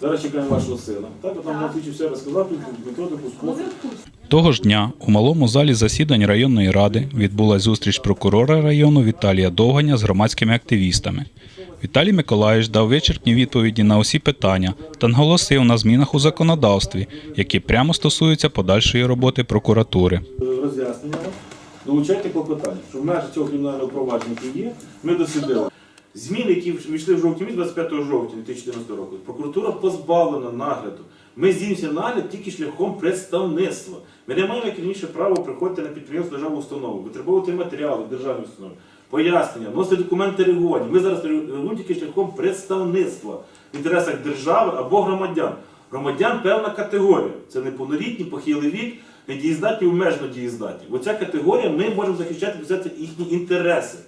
Зараз чекаємо вашого сина. Так, от нам Так. Матвійчик все розказав, методику курсі. Того ж дня у малому залі засідань районної ради відбулася зустріч прокурора району Віталія Довганя з громадськими активістами. Віталій Миколаївич дав вичерпні відповіді на усі питання та наголосив на змінах у законодавстві, які прямо стосуються подальшої роботи прокуратури. роз'яснення, долучайте клопотання, що в межах цього кримінального провадження, є, ми дослідили. Зміни, які війшли в жовтні місяці 25 жовтня 2014 року, прокуратура позбавлена нагляду. Ми здійснюємо нагляд тільки шляхом представництва. Ми не маємо як раніше право приходити на підприємство державну установу, витребовувати матеріали державній установі, пояснення, вносити документи реагування. Ми зараз реагуємо тільки шляхом представництва в інтересах держави або громадян. Громадян певна категорія. Це неповнолітні, похилий вік, недієздатні, обмежено дієздатні. Оця категорія ми можемо захищати їхні інтереси.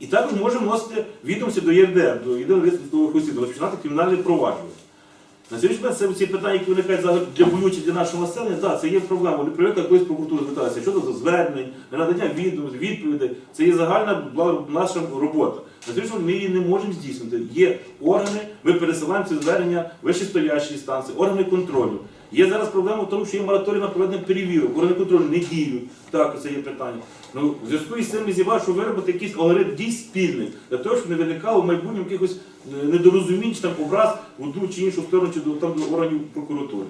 І також можемо вносити відомості до ЄРДР, до єдиного реєстру осіб, розпочинати кримінальне провадження. На сьогоднішній момент це ці питання, які виникають зараз для болючих для нашого населення, так, це є проблема. Вони привикли якоїсь прокуратури звертатися щодо звернень, надання відомостей, відповідей. Це є загальна наша робота. День ми її не можемо здійснити. Є органи, ми пересилаємо ці звернення вищестоящі інстанції, органи контролю. Є зараз проблема в тому, що є мораторій на проведення перевірок, органи контролю не діють. Так, це є питання. Ну, в зв'язку із цим ми зібрали, що виробити якийсь алгоритм дій спільний, для того, щоб не виникало в майбутньому якихось е, недорозумінь чи там образ в одну чи іншу сторону, чи до, там, до органів прокуратури.